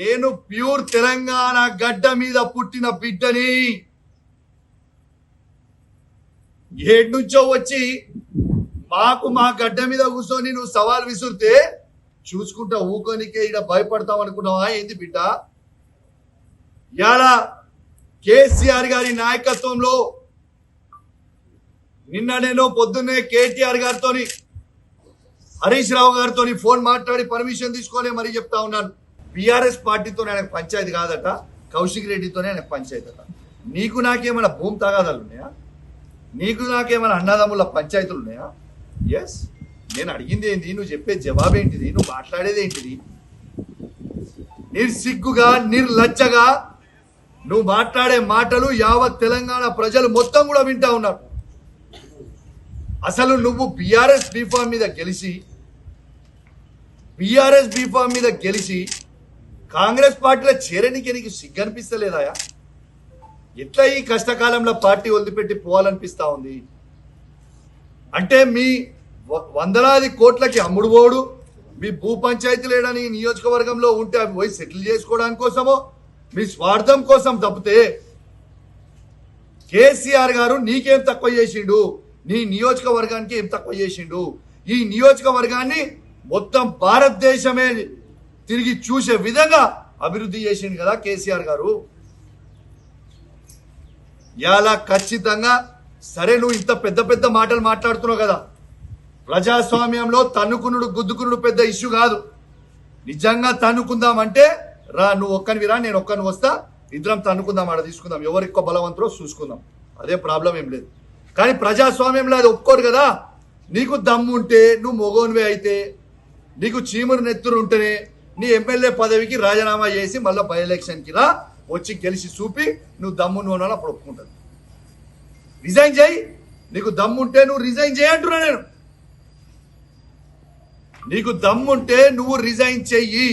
నేను ప్యూర్ తెలంగాణ గడ్డ మీద పుట్టిన బిడ్డని. ఏడు నుంచో వచ్చి మాకు మా గడ్డ మీద కూర్చొని నువ్వు సవాల్ విసురితే చూసుకుంటా ఊకోనికే ఇక్కడ భయపడతాం అనుకున్నావా? ఏంది బిడ్డ? ఇలా కేసీఆర్ గారి నాయకత్వంలో నిన్న నేను పొద్దున్నే కేటీఆర్ గారితోని హరీష్ రావు గారితో ఫోన్ మాట్లాడి పర్మిషన్ తీసుకొని మరీ చెప్తా ఉన్నాను. బీఆర్ఎస్ పార్టీతో ఆయనకు పంచాయతీ కాదట కౌశిక్ రెడ్డితోనే ఆయనకు పంచాయతీ అట. నీకు నాకేమైనా భూమి తగాదాలు ఉన్నాయా? నీకు నాకేమైనా అన్నదమ్ముల పంచాయతీలు ఉన్నాయా? ఎస్ నేను అడిగింది ఏంటి నువ్వు చెప్పే జవాబు ఏంటిది? నువ్వు మాట్లాడేది ఏంటిది? నిర్సిగ్గుగా నిర్లజ్జగా నువ్వు మాట్లాడే మాటలు యావత్ తెలంగాణ ప్రజలు మొత్తం కూడా వింటా ఉన్నారు. అసలు నువ్వు బీఆర్ఎస్ బీఫామ్ మీద గెలిచి బీఆర్ఎస్ బీఫామ్ మీద గెలిచి కాంగ్రెస్ పార్టీలో చేరనికి నీకు సిగ్గనిపిస్తలేదాయా? ఎట్లా ఈ కష్టకాలంలో పార్టీ వదిలిపెట్టి పోవాలనిపిస్తా ఉంది? అంటే మీ వ- వందలాది కోట్లకి అమ్ముడుబోడు మీ భూ పంచాయతీ నియోజకవర్గంలో ఉంటే అవి పోయి సెటిల్ చేసుకోవడానికి కోసమో మీ స్వార్థం కోసం తప్పితే కేసీఆర్ గారు నీకేం తక్కువ చేసిండు? నీ నియోజకవర్గానికి ఏం తక్కువ చేసిండు? ఈ నియోజకవర్గాన్ని మొత్తం భారతదేశమే తిరిగి చూసే విధంగా అభివృద్ధి చేసిండు కదా కేసీఆర్ గారు. ఇలా ఖచ్చితంగా సరే నువ్వు ఇంత పెద్ద పెద్ద మాటలు మాట్లాడుతున్నావు కదా. ప్రజాస్వామ్యంలో తన్నుకునుడు గుద్దుకునుడు పెద్ద ఇష్యూ కాదు. నిజంగా తన్నుకుందామంటే రా నువ్వు ఒక్కనివి రా నేను ఒక్కని వస్తా ఇద్దరం తన్నుకుందాం ఆడ తీసుకుందాం. ఎవరు ఎక్కువ బలవంతులో చూసుకుందాం. అదే ప్రాబ్లం ఏం లేదు. కానీ ప్రజాస్వామ్యంలో అది ఒప్పుకోరు కదా. నీకు దమ్ము ఉంటే నువ్వు మొగోనివే అయితే నీకు చీమురు నెత్తురు ఉంటేనే నీ ఎమ్మెల్యే పదవికి రాజీనామా చేసి మళ్ళీ బై ఎలక్షన్కి రా వచ్చి గెలిచి చూపి నువ్వు దమ్ము నువ్వు అప్పుడు ఒప్పుకుంటుంది రిజైన్ చేయి. నీకు దమ్ముంటే నువ్వు రిజైన్ చేయంటున్నా నేను. నీకు దమ్ముంటే నువ్వు రిజైన్ చెయ్యి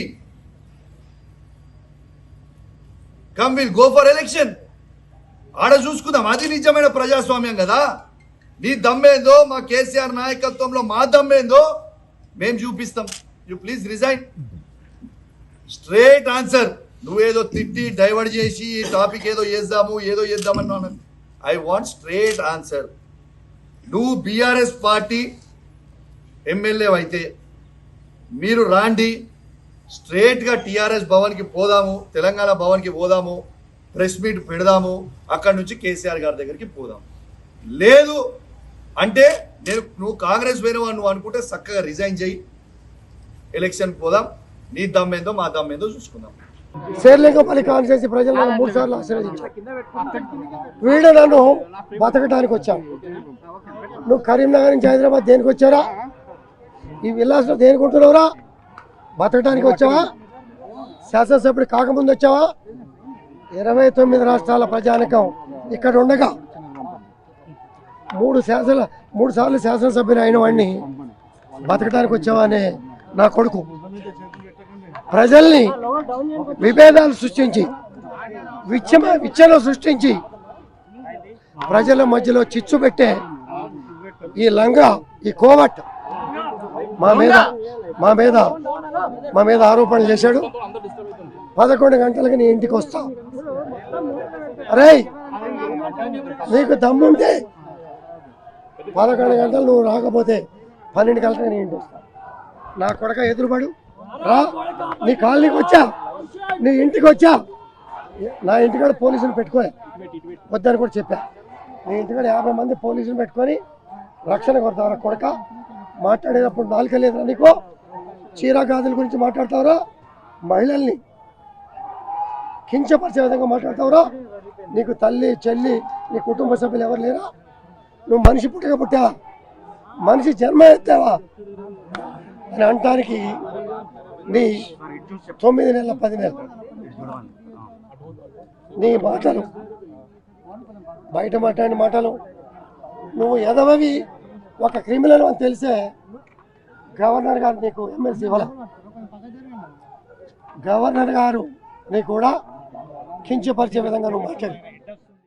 come will go for election ఆడ చూసుకుందాం. అది నిజమైన ప్రజాస్వామ్యం కదా. నీ దమ్మేందో మా కేసీఆర్ నాయకత్వంలో మా దమ్మేందో మేము చూపిస్తాం. You please resign straight answer. నువ్వేదో తిట్టి డైవర్ట్ చేసి ఈ టాపిక్ ఏదో చేద్దాము ఏదో చేద్దామన్నాను ఐ వాంట్ స్ట్రేట్ ఆన్సర్. నువ్వు బీఆర్ఎస్ పార్టీ ఎమ్మెల్యే అయితే మీరు రాండి స్ట్రేట్గా టీఆర్ఎస్ భవన్కి పోదాము తెలంగాణ భవన్కి పోదాము ప్రెస్ మీట్ పెడదాము అక్కడి నుంచి కేసీఆర్ గారి దగ్గరికి పోదాము. లేదు అంటే నేను నువ్వు కాంగ్రెస్ పోయినవా నువ్వు అనుకుంటే చక్కగా రిజైన్ చేయి. ఎలక్షన్ పోదాం. నీ దమ్మేందో మా దమ్మేందో చూసుకుందాం. శేర్లింగపల్లి కాన్స్టిట్యూన్సీ ప్రజలు నన్ను మూడు సార్లు ఆశీర్వదించారు. వీడు నన్ను బతకడానికి వచ్చాను నువ్వు కరీంనగర్ నుంచి హైదరాబాద్ దేనికి వచ్చారా? ఈ విల్లాస్లో దేనికి ఉంటున్నావురా? బతకడానికి వచ్చావా? శాసనసభ్యుడు కాకముందు వచ్చావా? ఇరవై తొమ్మిది రాష్ట్రాల ప్రజానికం ఇక్కడ ఉండగా మూడు శాసన మూడు సార్లు శాసనసభ్యులు అయిన వాడిని బతకడానికి వచ్చావా అనే నా కొడుకు. ప్రజల్ని విభేదాలు సృష్టించి విచ్చమ విచ్చలు సృష్టించి ప్రజల మధ్యలో చిచ్చు పెట్టే ఈ లంగా ఈ కోవట్ మా మీద మా మీద మా మీద ఆరోపణలు చేశాడు. పదకొండు గంటలకి నీ ఇంటికి వస్తా. అరే నీకు దమ్ముంటే పదకొండు గంటలు నువ్వు రాకపోతే పన్నెండు గంటలకు నీ ఇంటికి వస్తా. నా కొడక ఎదురుపడు. రా నీ కాలనీకి వచ్చా? నీ ఇంటికి వచ్చా? నా ఇంటికాడ పోలీసులు పెట్టుకోలే వద్దని కూడా చెప్పా. నీ ఇంటికాడ యాభై మంది పోలీసులు పెట్టుకొని రక్షణ కొడతారా కొడక? మాట్లాడేటప్పుడు నాలుక లేదురా నీకు? చీర గాజుల గురించి మాట్లాడతావురా? మహిళల్ని కించపరిచే విధంగా మాట్లాడతావురా? నీకు తల్లి చెల్లి నీ కుటుంబ సభ్యులు ఎవరు లేరా? నువ్వు మనిషి పుట్టక పుట్టావా మనిషి జన్మ ఎత్తావా? అని అనటానికి నీ తొమ్మిది నెలల పది నెలలు. నీ మాటలు. బయట మాట్లాడిన మాటలు. నువ్వు ఎదవవి ఒక క్రిమినల్ అని తెలిసే గవర్నర్ గారు నీకు ఎమ్మెల్సీ ఇవ్వాల? గవర్నర్ గారు నీ కూడా కించపరిచే విధంగా నువ్వు మాట్లాడి.